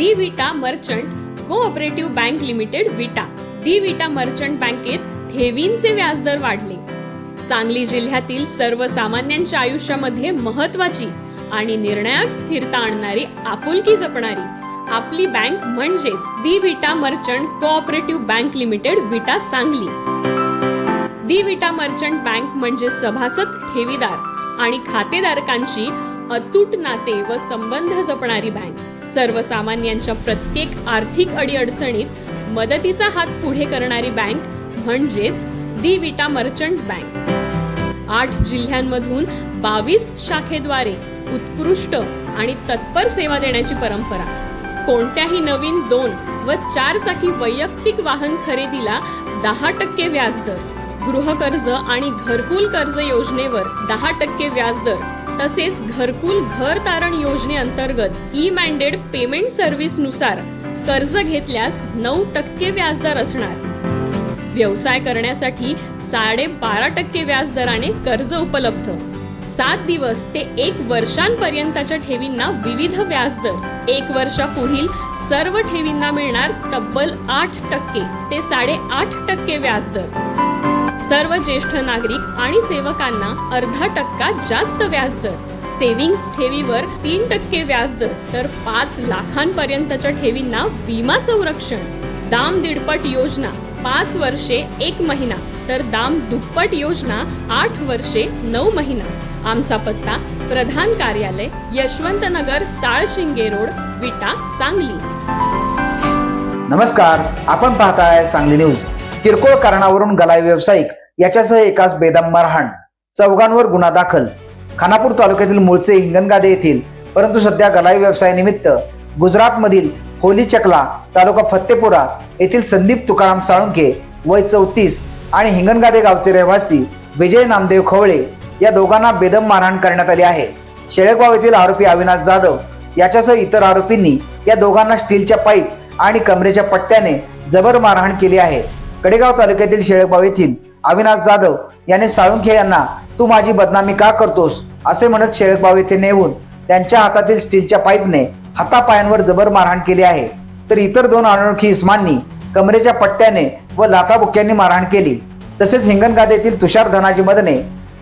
The Vita merchant cooperative bank limited Vita. The Vita merchant बँकेत ठेवींचे व्याजदर वाढले. सांगली जिल्ह्यातील सर्वसामान्यांच्या आयुष्यामध्ये महत्वाची आणि निर्णायक स्थिरता आणणारी आपुलकी जपणारी आपली बँक म्हणजेच the Vita merchant cooperative bank limited Vita Sangli. The Vita merchant bank म्हणजे सभासद ठेवीदार आणि खातेदारकांची अतूट नाते व संबंध जपणारी बँक. सर्वसामान्यांच्या प्रत्येक आर्थिक अडीअडचणीत मदतीचा हात पुढे करणारी बँक म्हणजेच दी विटा मर्चंट बँक. आठ जिल्ह्यांमधून बावीस शाखेद्वारे उत्कृष्ट आणि तत्पर सेवा देण्याची परंपरा. कोणत्याही नवीन दोन व चार चाकी वैयक्तिक वाहन खरेदीला दहा टक्के व्याजदर गृहकर्ज आणि घरकुल कर्ज योजनेवर दहा टक्के व्याजदर तसेच घरकुल घर तारण योजनेअंतर्गत ई मॅन्डेड पेमेंट सर्व्हिसनुसार कर्ज घेतल्यास नऊ टक्के व्याजदर असणार. व्यवसाय करण्यासाठी साडे बारा टक्के व्याजदराने कर्ज उपलब्ध. सात दिवस ते एक वर्षांपर्यंतच्या ठेवींना विविध व्याजदर. एक वर्षापुढील सर्व ठेवींना मिळणार तब्बल आठ टक्के ते साडेआठ टक्के व्याजदर. सर्व ज्येष्ठ नागरिक आणि सेवकांना अर्धा टक्का जास्त व्याजदर. सेव्हिंग्स ठेवीवर तीन टक्के व्याजदर तर पाच लाखांपर्यंतच्या ठेवींना विमा संरक्षण दाम दीडपट योजना पाच वर्षे एक महिना. तर दाम दुप्पट योजना आठ वर्षे नऊ महिना. आमचा पत्ता प्रधान कार्यालय यशवंत नगर साळशिंगे रोड विटा सांगली. नमस्कार आपण पाहताय सांगली न्यूज. किरकोळ कारणावरून गलाय व्यावसायिक याच्यासह एकाच बेदम मारहाण चौघांवर गुन्हा दाखल. खानापूर तालुक्यातील मूळचे हिंगणगादे येथील परंतु सध्या गलाई व्यवसायानिमित्त गुजरातमधील होली चकला तालुका फत्तेपुरा येथील संदीप तुकाराम साळुंके वय चौतीस आणि हिंगणगादे गावचे रहिवासी विजय नामदेव खवळे या दोघांना बेदम मारहाण करण्यात आली आहे. शेळगाव येथील आरोपी अविनाश जाधव याच्यासह इतर आरोपींनी या दोघांना स्टीलच्या पाईप आणि कमरेच्या पट्ट्याने जबर मारहाण केली आहे. कडेगाव तालुक्यातील शेळेगाव येथील अविनाश जाधव याने साळुंखे यांना तू माझी बदनामी का करतोस? असे म्हणत शेळेगाव येथे नेऊन त्यांच्या हातातील स्टीलच्या पाईपने हातापायांवर जबर मारहाण केली आहे. तर इतर दोन अनोळखी इस्मांनी कमरेच्या पट्ट्याने व लाथाबुक्यांनी मारहाण केली. तसेच हिंगणघाट येथील तुषार धनाजी मदने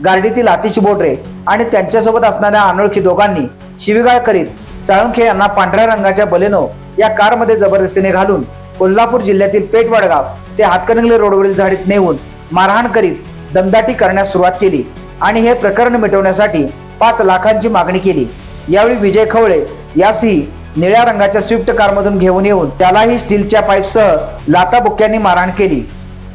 गार्डीतील आतिश बोटरे आणि त्यांच्यासोबत असणाऱ्या अनोळखी दोघांनी शिवीगाळ करीत साळुंखे यांना पांढऱ्या रंगाच्या बलेनो या कारमध्ये जबरदस्तीने घालून कोल्हापूर जिल्ह्यातील पेठवडगाव ते हातकणंगले रोडवरील झाडीत नेऊन मारहाण करीत दमदाटी करण्यास सुरुवात केली आणि हे प्रकरण मिटवण्यासाठी पाच लाखांची मागणी केली. यावेळी विजय खवळे यासही निळ्या रंगाच्या स्विफ्ट कारमधून घेऊन येऊन त्यालाही स्टीलच्या पाईपसह लाताबुक्क्यांनी मारहाण केली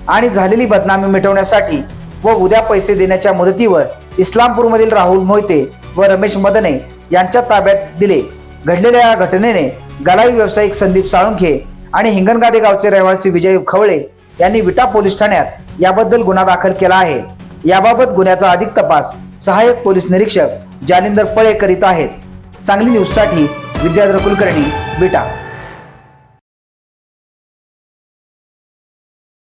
आणि झालेली बदनामी मिटवण्यासाठी व उद्या पैसे देण्याच्या मुदतीवर इस्लामपूरमधील राहुल मोहिते व रमेश मदने यांच्या ताब्यात दिले. घडलेल्या या घटनेने गलाई व्यावसायिक संदीप साळुंखे आणि हिंगणगादे गावचे रहिवासी विजय खवळे यांनी विटा पोलीस ठाण्यात याबद्दल गुन्हा दाखल केला आहे. याबाबत गुन्ह्याचा अधिक तपास सहाय्यक पोलीस निरीक्षक जालिंदर पळे करीत आहेत. सांगली न्यूजसाठी विद्याधर कुलकर्णी विटा.